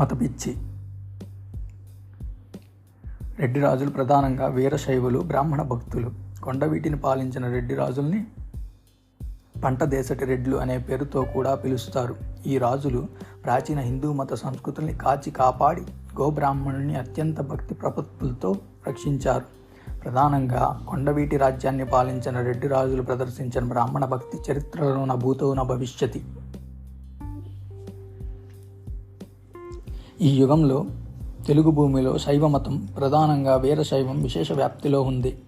మతపిచ్చి. రెడ్డి రాజులు ప్రధానంగా వీరశైవులు బ్రాహ్మణ భక్తులు. కొండవీటిని పాలించిన రెడ్డి రాజుల్ని పంట దేశటి రెడ్లు అనే పేరుతో కూడా పిలుస్తారు. ఈ రాజులు ప్రాచీన హిందూ మత సంస్కృతుల్ని కాచి కాపాడి గోబ్రాహ్మణుల్ని అత్యంత భక్తి ప్రపత్తులతో రక్షించారు. ప్రధానంగా కొండవీటి రాజ్యాన్ని పాలించిన రెడ్డి రాజులు ప్రదర్శించిన బ్రాహ్మణ భక్తి చరిత్రలో నా భూతో నా భవిష్యతి ఈ యుగంలో తెలుగు భూమిలో శైవ మతం ప్రధానంగా వీరశైవం విశేష వ్యాప్తిలో ఉంది.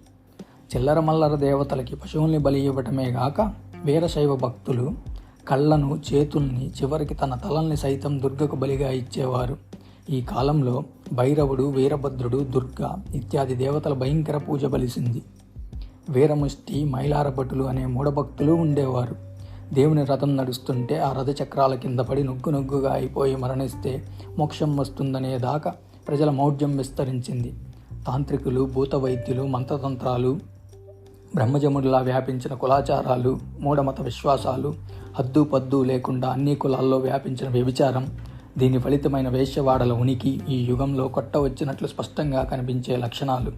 చిల్లర మల్లర దేవతలకి పశువుల్ని బలి ఇవ్వటమే గాక వీరశైవ భక్తులు కళ్ళను చేతుల్ని చివరికి తన తలల్ని సైతం దుర్గకు బలిగా ఇచ్చేవారు. ఈ కాలంలో భైరవుడు వీరభద్రుడు దుర్గ ఇత్యాది దేవతల భయంకర పూజ బలిసింది. వీరముష్టి మైలారభటులు అనే మూఢభక్తులు ఉండేవారు. దేవుని రథం నడుస్తుంటే ఆ రథ చక్రాల కింద పడి నుగ్గు నుగ్గుగా అయిపోయి మరణిస్తే మోక్షం వస్తుందనే దాకా ప్రజల మౌఢ్యం విస్తరించింది. తాంత్రికులు భూత వైద్యులు మంత్రతంత్రాలు బ్రహ్మజముడిలా వ్యాపించిన కులాచారాలు మూఢమత విశ్వాసాలు హద్దు పద్దు లేకుండా అన్ని కులాల్లో వ్యాపించిన వ్యభిచారం దీని ఫలితమైన వేశ్యవాడల ఉనికి ఈ యుగంలో కొట్ట వచ్చినట్లు స్పష్టంగా కనిపించే లక్షణాలు.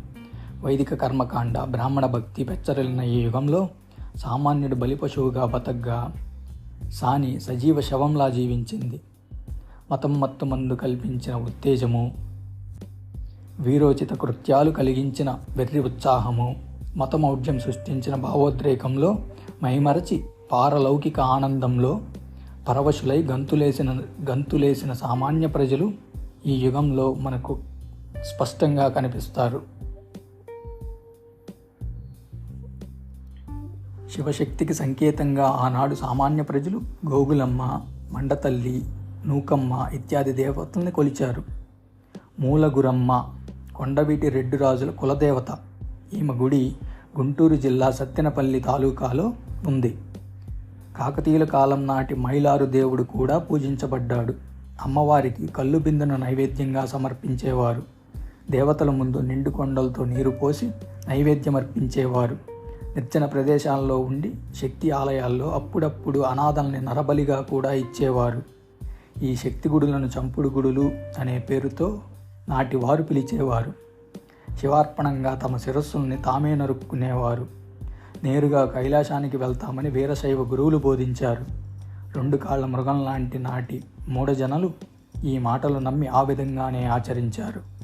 వైదిక కర్మకాండ బ్రాహ్మణ భక్తి పెచ్చరిలిన ఈ యుగంలో సామాన్యుడు బలిపశువుగా బతగ్గా సాని సజీవ శవంలా జీవించింది. మతం మత్తు మందు కల్పించిన ఉత్తేజము వీరోచిత కృత్యాలు కలిగించిన వెర్రి ఉత్సాహము మతమౌఢ్యం సృష్టించిన భావోద్రేకంలో మైమరచి పారలౌకిక ఆనందంలో పరవశులై గంతులేసిన గంతులేసిన సామాన్య ప్రజలు ఈ యుగంలో మనకు స్పష్టంగా కనిపిస్తారు. శివశక్తికి సంకేతంగా ఆనాడు సామాన్య ప్రజలు గోగులమ్మ మండతల్లి నూకమ్మ ఇత్యాది దేవతల్ని కొలిచారు. మూలగురమ్మ కొండవీటి రెడ్డి రాజుల కులదేవత. ఈమె గుడి గుంటూరు జిల్లా సత్తెనపల్లి తాలూకాలో ఉంది. కాకతీయుల కాలం నాటి మైలారు దేవుడు కూడా పూజించబడ్డాడు. అమ్మవారికి కళ్ళు బిందెను నైవేద్యంగా సమర్పించేవారు. దేవతల ముందు నిండు కొండలతో నీరు పోసి నైవేద్యం అర్పించేవారు నిర్జన ప్రదేశాల్లో ఉండి శక్తి ఆలయాల్లో అప్పుడప్పుడు అనాథల్ని నరబలిగా కూడా ఇచ్చేవారు. ఈ శక్తి గుడులను చంపుడు గుడులు అనే పేరుతో నాటివారు పిలిచేవారు. శివార్పణంగా తమ శిరస్సుల్ని తామే నరుక్కునేవారు. నేరుగా కైలాసానికి వెళ్తామని వీరశైవ గురువులు బోధించారు. రెండు కాళ్ళ మృగం లాంటి నాటి మూఢజనులు ఈ మాటలు నమ్మి ఆ విధంగానే ఆచరించారు.